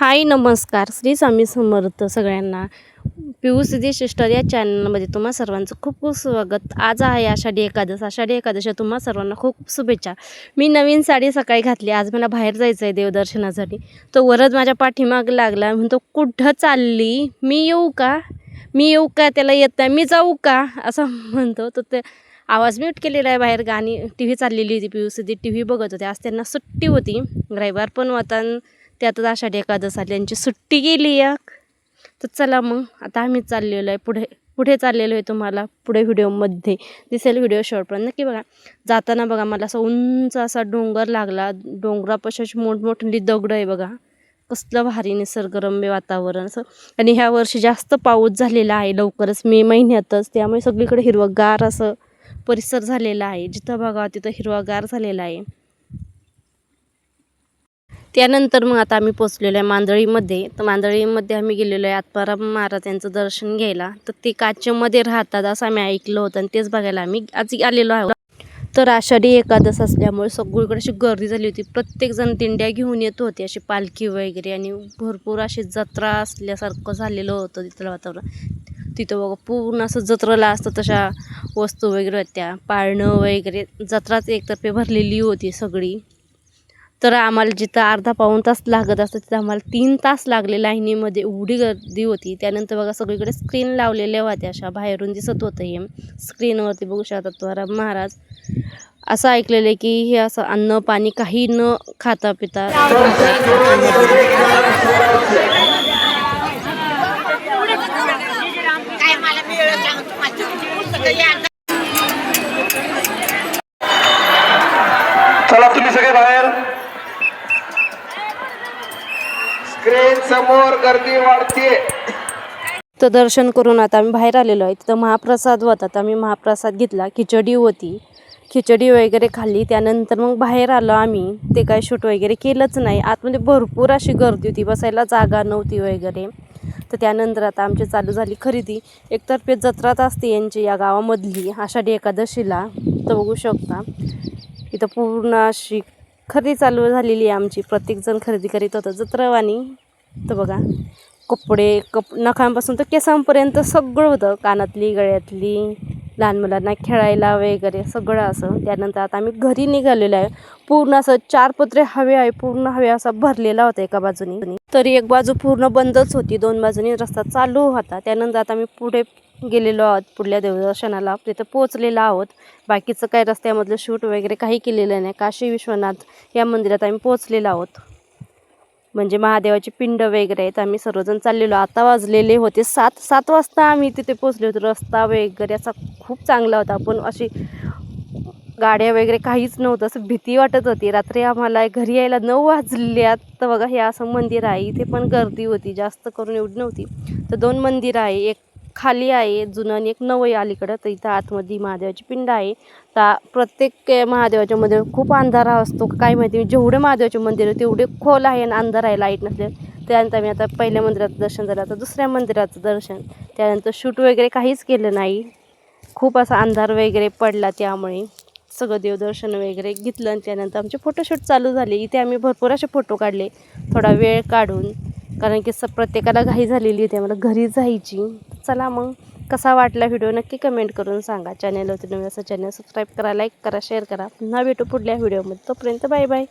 हाय नमस्कार. श्री स्वामी समर्थ सगळ्यांना. पिऊ सिद्धी सिस्टर या चॅनलमध्ये तुम्हा सर्वांचं खूप खूप स्वागत. आज आहे आषाढी एकादश. आषाढी एकादशी तुम्हा सर्वांना खूप शुभेच्छा. मी नवीन साडी सकाळी घातली. आज मला बाहेर जायचं आहे देवदर्शनासाठी. तो वरच माझ्या पाठीमाग लागला. म्हणतो कुठं चालली? मी येऊ का? मी येऊ का? त्याला येत नाही. मी जाऊ का? असं म्हणतो. तर ते आवाज म्यूट केलेला आहे बाहेर. गाणी टी व्ही चाललेली होती पिऊ सिद्धी. टी व्ही बघत होते. आज त्यांना सुट्टी होती. रविवार पण होता. त्यातच आषाढी एकादश आली. त्यांची सुट्टी गेली एक. तर चला मग आता आम्ही चाललेलो आहे पुढे. पुढे चाललेलो आहे तुम्हाला पुढे व्हिडिओमध्ये दिसेल व्हिडिओ शॉर्टपर्यंत नक्की बघा. जाताना बघा मला असा उंच असा डोंगर लागला. डोंगरापाशी अशी मोठमोठी दगडं आहे बघा. कसलं भारी निसर्गरम्य वातावरण. असं. आणि ह्या वर्षी जास्त पाऊस झालेला आहे लवकरच मे महिन्यातच. त्यामुळे सगळीकडे हिरवंगार असं परिसर झालेला आहे. जिथं बघा तिथं हिरवागार झालेला आहे. त्यानंतर मग आता आम्ही पोचलेलो आहे मांदळीमध्ये तर मांदळीमध्ये आम्ही गेलेलो आहे. आत्माराम महाराज यांचं दर्शन घ्यायला. तर ते काचेमध्ये राहतात असं आम्ही ऐकलं होतं आणि तेच बघायला आम्ही आज आलेलो आहोत. तर आषाढी एकादश असल्यामुळे सगळीकडे अशी गर्दी झाली होती. प्रत्येकजण दिंड्या घेऊन येत होते. अशी पालखी वगैरे आणि भरपूर अशी जत्रा असल्यासारखं झालेलं होतं तिथलं वातावरण. तिथं बघा पूर्ण असं जत्रेला असतं तशा वस्तू वगैरे होत्या. पाळणं वगैरे. जत्राच एकतर्फे भरलेली होती सगळी. तर आम्हाला जिथं अर्धा पाऊण तास लागत असतं तिथं आम्हाला तीन तास लागले लाईनीमध्ये एवढी गर्दी होती. त्यानंतर बघा सगळीकडे स्क्रीन लावलेल्या होत्या अशा. बाहेरून दिसत होतं हे. स्क्रीनवरती बघू शकता तुकाराम महाराज. असं ऐकलेलं आहे की हे असं अन्न पाणी काही न खाता पिता काय मला मिळलं सांगतो माझं पुस्तकं या चला तुम्ही सगळे बाहेर स्क्रीन समोर गर्दी वाढते तर दर्शन करून आता आम्ही बाहेर आलेलो आहे. तिथं महाप्रसाद होता. तर आम्ही महाप्रसाद घेतला. खिचडी होती. खिचडी वगैरे खाल्ली. त्यानंतर मग बाहेर आलो आम्ही. ते काय शूट वगैरे केलंच नाही. आतमध्ये भरपूर अशी गर्दी होती. बसायला जागा नव्हती वगैरे. तर त्यानंतर आता आमची चालू झाली खरेदी. एकतर्फे जत्रात असते यांची या गावामधली आषाढी एकादशीला. तर बघू शकता. इथं पूर्ण अशी खरेदी चालू झालेली आहे आमची. प्रत्येकजण खरेदी करीत होतं. जत्रवाणी. तर बघा कपडे कप नखांपासून तर केसांपर्यंत सगळं होतं. कानातली गळ्यातली लहान मुलांना खेळायला वगैरे सगळं असं. त्यानंतर आता आम्ही घरी निघालेलो आहे. पूर्ण असं चार पत्रे हवे आहे. पूर्ण हवे असा भरलेला होता एका बाजूनी. तरी एक बाजू पूर्ण बंदच होती. दोन बाजूनी रस्ता चालू होता. त्यानंतर आता आम्ही पुढे गेलेलो आहोत. पुढल्या देवदर्शनाला तिथं पोहोचलेलो आहोत. बाकीचं काही रस्त्यामधलं शूट वगैरे काही केलेलं नाही. काशी विश्वनाथ या मंदिरात आम्ही पोहोचलेलो आहोत. म्हणजे महादेवाची पिंड वगैरे आहेत. आम्ही सर्वजण चाललेलो. आता वाजलेले होते सात सात वाजता आम्ही तिथे पोचले होतो. रस्ता वगैरे असा खूप चांगला होता. पण अशी गाड्या वगैरे काहीच नव्हतं. असं भीती वाटत होती. रात्री आम्हाला घरी यायला नऊ वाजल्यात तर बघा हे असं मंदिर आहे. इथे पण गर्दी होती. जास्त करून एवढी नव्हती. तर दोन मंदिर आहे. एक खाली आहे जुनं आणि एक नवं आहे अलीकडं. तर इथं आतमध्ये महादेवाची पिंड आहे. तर प्रत्येक महादेवाच्या मध्ये खूप अंधारा असतो. काय माहिती जेवढे महादेवाचे मंदिर आहे तेवढे खोल आहे आणि अंधार आहे लाइट नसले त्यानंतर आम्ही आता पहिल्या मंदिराचं दर्शन झालं. आता दुसऱ्या मंदिराचं दर्शन. त्यानंतर शूट वगैरे काहीच केलं नाही. खूप असा अंधार वगैरे पडला त्यामुळे. सगळं देवदर्शन वगैरे घेतलं आणि त्यानंतर आमचे फोटोशूट चालू झाले. इथे आम्ही भरपूर असे फोटो काढले. थोडा वेळ काढून. कारण की स प्रत्येकाला घाई झालेली होती. आम्हाला घरी जायची. चला मग. कसा वाटला व्हिडिओ नक्की कमेंट करून सांगा. चॅनलवरती नवीन असं चॅनल सबस्क्राईब करा लाईक करा शेअर करा. पुन्हा भेटू पुढल्या व्हिडिओमध्ये. तोपर्यंत बाय बाय.